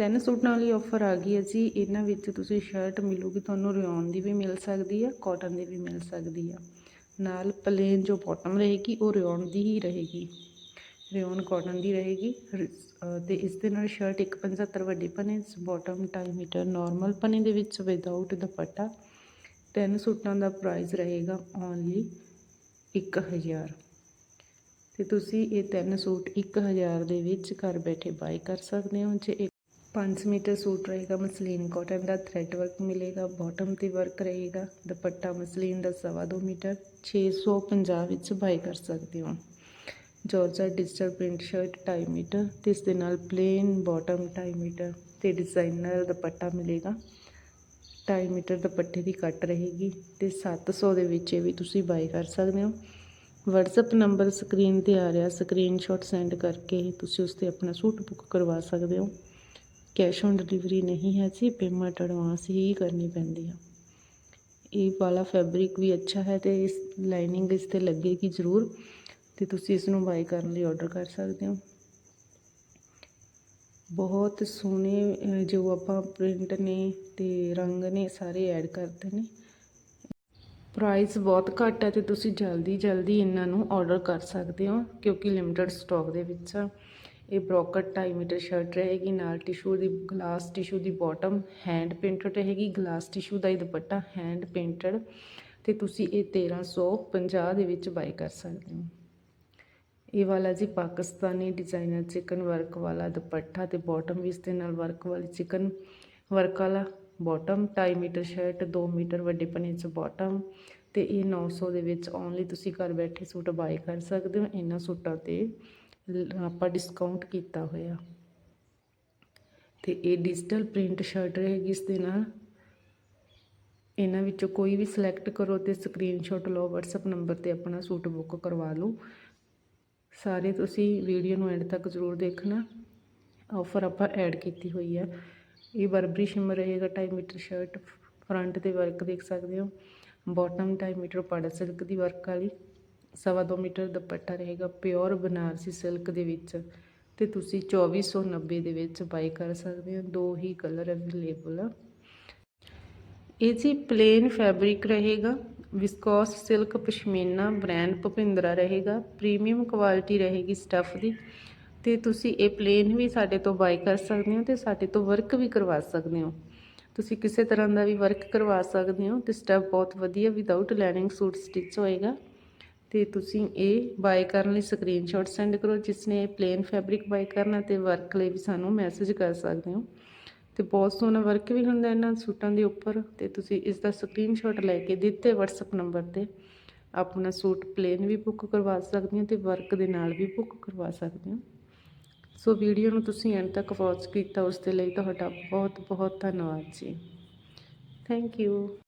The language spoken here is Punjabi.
ਤਿੰਨ ਸੂਟਾਂ ਲਈ ਆਫਰ ਆ ਗਈ ਹੈ ਜੀ। ਇਹਨਾਂ ਵਿੱਚ ਤੁਸੀਂ ਸ਼ਰਟ ਮਿਲੂਗੀ, ਤੁਹਾਨੂੰ ਰਿਓਨ ਦੀ ਵੀ ਮਿਲ ਸਕਦੀ ਆ ਕਾਟਨ ਦੀ ਵੀ ਮਿਲ ਸਕਦੀ ਆ। ਨਾਲ ਪਲੇਨ ਜੋ ਬਾਟਮ ਰਹੇਗੀ, ਉਹ ਰਿਓਨ ਦੀ ਹੀ ਰਹੇਗੀ। ਰਿਓਨ ਕਾਟਨ ਦੀ ਰਹੇਗੀ। ਰ- ਤੇ ਇਸ ਦੇ ਨਾਲ ਸ਼ਰਟ 175 ਵੱਡੇ ਪਨੇ ਬਾਟਮ 2.5 ਮੀਟਰ ਨਾਰਮਲ ਪਨੇ ਦੇ ਵਿੱਚ ਵਿਦਆਊਟ ਦੁਪੱਟਾ। ਤਿੰਨ ਸੂਟਾਂ ਦਾ ਪ੍ਰਾਈਸ ਰਹੇਗਾ ਓਨਲੀ 1000 ਤੇ ਤੁਸੀਂ ਇਹ ਤਿੰਨ ਸੂਟ 1000 ਦੇ ਵਿੱਚ ਘਰ ਬੈਠੇ ਬਾਈ ਕਰ ਸਕਦੇ ਹੋ। ਜੇ 5 ਮੀਟਰ ਸੂਟ ਰਹੇਗਾ ਮਸਲੀਨ ਕਾਟਨ ਦਾ ਥ੍ਰੈਡ ਵਰਕ ਮਿਲੇਗਾ ਬਾਟਮ ਤੇ ਵਰਕ ਰਹੇਗਾ, ਦੁਪੱਟਾ ਮਸਲੀਨ ਦਾ ਸਵਾ ਦੋ ਮੀਟਰ 650 ਵਿੱਚ ਬਾਈ ਕਰ ਸਕਦੇ ਹੋ। Georgette digital print shirt 2.5 metre ਤੇ ਇਸ ਦੇ ਨਾਲ ਪਲੇਨ ਬਾਟਮ 2.5 ਮੀਟਰ ਤੇ ਡਿਜ਼ਾਈਨਰ ਦੁਪੱਟਾ ਮਿਲੇਗਾ। 2.5 ਮੀਟਰ ਦੁਪੱਟੇ ਦੀ ਕੱਟ ਰਹੇਗੀ ਤੇ 700 ਦੇ ਵਿੱਚ ਇਹ ਵੀ ਤੁਸੀਂ ਬਾਈ ਕਰ ਸਕਦੇ ਹੋ। WhatsApp ਨੰਬਰ ਸਕਰੀਨ ਤੇ ਆ ਰਿਹਾ ਸਕਰੀਨਸ਼ਾਟ ਸੈਂਡ ਕਰਕੇ ਤੁਸੀਂ ਉਸ ਤੇ ਆਪਣਾ ਸੂਟ ਬੁੱਕ ਕਰਵਾ ਸਕਦੇ ਹੋ। ਕੈਸ਼ ਔਨ ਡਿਲੀਵਰੀ ਨਹੀਂ ਹੈ ਜੀ, ਪੇਮੈਂਟ ਐਡਵਾਂਸ ਹੀ ਕਰਨੀ ਪੈਂਦੀ ਆ। ਇਹ ਵਾਲਾ ਫੈਬਰਿਕ ਵੀ ਅੱਛਾ ਹੈ ਤੇ ਇਸ ਲਾਈਨਿੰਗ ਇਸ ਤੇ ਲੱਗੇਗੀ ਜ਼ਰੂਰ ਤੇ ਤੁਸੀਂ ਇਸ ਨੂੰ ਬਾਈ ਕਰਨ ਲਈ ਆਰਡਰ ਕਰ ਸਕਦੇ ਹੋ। ਬਹੁਤ ਸੋਹਣੇ ਜੋ ਆਪਾਂ ਪ੍ਰਿੰਟ ਨੇ ਤੇ ਰੰਗ ਨੇ ਸਾਰੇ ਐਡ ਕਰਦੇ ਨੇ। ਪ੍ਰਾਈਸ ਬਹੁਤ ਘੱਟ ਹੈ ਤੇ ਤੁਸੀਂ ਜਲਦੀ ਜਲਦੀ ਇਹਨਾਂ ਨੂੰ ਆਰਡਰ ਕਰ ਸਕਦੇ ਹੋ, ਕਿਉਂਕਿ ਲਿਮਟਿਡ ਸਟਾਕ ਦੇ ਵਿੱਚ ਆ। ਇਹ ਬ੍ਰੋਕਟ 2.5 ਮੀਟਰ ਸ਼ਰਟ ਰਹੇਗੀ, ਨਾਲ ਟਿਸ਼ੂ ਦੀ ਗਲਾਸ ਟਿਸ਼ੂ ਦੀ ਬਾਟਮ ਹੈਂਡ ਪੇਂਟਡ ਰਹੇਗੀ ਗਲਾਸ ਟਿਸ਼ੂ ਦਾ ਹੀ ਦੁਪੱਟਾ ਹੈਂਡ ਪੇਂਟਡ ਤੇ ਤੁਸੀਂ ਇਹ 1350 ਦੇ ਵਿੱਚ ਬਾਈ ਕਰ ਸਕਦੇ ਹੋ ਇਹ ਵਾਲਾ ਜੀ ਪਾਕਿਸਤਾਨੀ ਡਿਜ਼ਾਈਨਰ ਚਿਕਨ ਵਰਕ ਵਾਲਾ ਦੁਪੱਟਾ ਤੇ ਬਾਟਮ ਵੀ ਇਸ ਦੇ ਨਾਲ ਵਰਕ ਵਾਲੀ ਚਿਕਨ ਵਰਕ ਵਾਲਾ ਬਾਟਮ 2.5 ਮੀਟਰ ਸ਼ਰਟ 2 ਮੀਟਰ ਵੱਡੇ ਪਨੇ ਚ ਬਾਟਮ ਤੇ ਇਹ 900 ਦੇ ਵਿੱਚ ਓਨਲੀ ਤੁਸੀਂ ਘਰ ਬੈਠੇ ਸੂਟ ਬਾਏ ਕਰ ਸਕਦੇ ਹੋ। ਇਹਨਾਂ ਸੂਟਾਂ ਤੇ ਆਪਾਂ ਡਿਸਕਾਊਂਟ ਕੀਤਾ ਹੋਇਆ। ਤੇ ਇਹ ਡਿਜੀਟਲ ਪ੍ਰਿੰਟ ਸ਼ਰਟ ਰਹੇਗੀ ਇਸ ਦੇ ਨਾਲ। ਇਹਨਾਂ ਵਿੱਚੋਂ ਕੋਈ ਵੀ ਸਿਲੈਕਟ ਕਰੋ ਤੇ ਸਕਰੀਨਸ਼ਾਟ ਲਓ, WhatsApp ਨੰਬਰ ਤੇ ਆਪਣਾ ਸੂਟ ਬੁੱਕ ਕਰਵਾ ਲਓ। ਸਾਰੇ ਤੁਸੀਂ ਵੀਡੀਓ ਨੂੰ ਐਂਡ ਤੱਕ ਜ਼ਰੂਰ ਦੇਖਣਾ। ਆਫਰ ਆਪਾਂ ਐਡ ਕੀਤੀ ਹੋਈ ਹੈ। ਇਹ ਬਰਬਰੀ ਸ਼ਿਮਰ ਰਹੇਗਾ 2.5 ਮੀਟਰ ਸ਼ਰਟ ਫਰੰਟ ਤੇ ਵਰਕ ਦੇਖ ਸਕਦੇ ਹੋ। ਬਾਟਮ 2.5 ਮੀਟਰ ਪਾੜਾ ਸਿਲਕ ਦੀ ਵਰਕ ਵਾਲੀ। ਸਵਾ ਦੋ ਮੀਟਰ ਦੁਪੱਟਾ ਰਹੇਗਾ ਪਿਓਰ ਬਨਾਰਸੀ ਸਿਲਕ ਦੇ ਵਿੱਚ। ਤੇ ਤੁਸੀਂ 2490 ਦੇ ਵਿੱਚ ਬਾਈ ਕਰ ਸਕਦੇ ਹੋ। ਦੋ ਹੀ ਕਲਰ ਅਵੇਲੇਬਲ ਆ। ਇਹ ਜੀ ਪਲੇਨ ਫੈਬਰਿਕ ਰਹੇਗਾ। Viscose silk pashmina brand Bhupindra ਰਹੇਗਾ। ਪ੍ਰੀਮੀਅਮ ਕੁਆਲਿਟੀ ਰਹੇਗੀ ਸਟੱਫ ਦੀ। ਤੇ ਤੁਸੀਂ ਇਹ ਪਲੇਨ ਵੀ ਸਾਡੇ ਤੋਂ ਬਾਈ ਕਰ ਸਕਦੇ ਹੋ ਤੇ ਸਾਡੇ ਤੋਂ ਵਰਕ ਵੀ ਕਰਵਾ ਸਕਦੇ ਹੋ। ਤੁਸੀਂ ਕਿਸੇ ਤਰ੍ਹਾਂ ਦਾ ਵੀ ਵਰਕ ਕਰਵਾ ਸਕਦੇ ਹੋ ਤੇ ਸਟੱਫ ਬਹੁਤ ਵਧੀਆ ਵਿਦਆਊਟ ਲਾਈਨਿੰਗ ਸੂਟ ਸਟਿਚ ਹੋਏਗਾ। ਤੇ ਤੁਸੀਂ ਇਹ ਬਾਈ ਕਰਨ ਲਈ ਸਕਰੀਨਸ਼ਾਟ ਸੈਂਡ ਕਰੋ ਜਿਸ ਨੇ ਇਹ ਪਲੇਨ ਫੈਬਰਿਕ ਬਾਈ ਕਰਨਾ ਤੇ ਵਰਕ ਲਈ ਵੀ ਸਾਨੂੰ ਮੈਸੇਜ ਕਰ ਸਕਦੇ ਹੋ। ਤੇ ਬਹੁਤ ਸੋਹਣਾ ਵਰਕ ਵੀ ਹੁੰਦਾ ਇਹਨਾਂ ਸੂਟਾਂ ਦੇ ਉੱਪਰ ਤੇ ਤੁਸੀਂ ਇਸ ਦਾ ਸਕਰੀਨਸ਼ਾਟ ਲੈ ਕੇ ਦਿੱਤੇ WhatsApp ਨੰਬਰ ਤੇ। ਆਪਣਾ ਸੂਟ ਪਲੇਨ ਵੀ ਬੁੱਕ ਕਰਵਾ ਸਕਦੇ ਹੋ ਤੇ ਵਰਕ ਦੇ ਨਾਲ ਵੀ ਬੁੱਕ ਕਰਵਾ ਸਕਦੇ ਹੋ। ਸੋ ਵੀਡੀਓ ਨੂੰ ਤੁਸੀਂ ਐਂਡ ਤੱਕ ਵਾਚ ਕੀਤਾ, ਉਸ ਦੇ ਲਈ ਤੁਹਾਡਾ ਬਹੁਤ ਬਹੁਤ ਧੰਨਵਾਦ ਜੀ। Thank you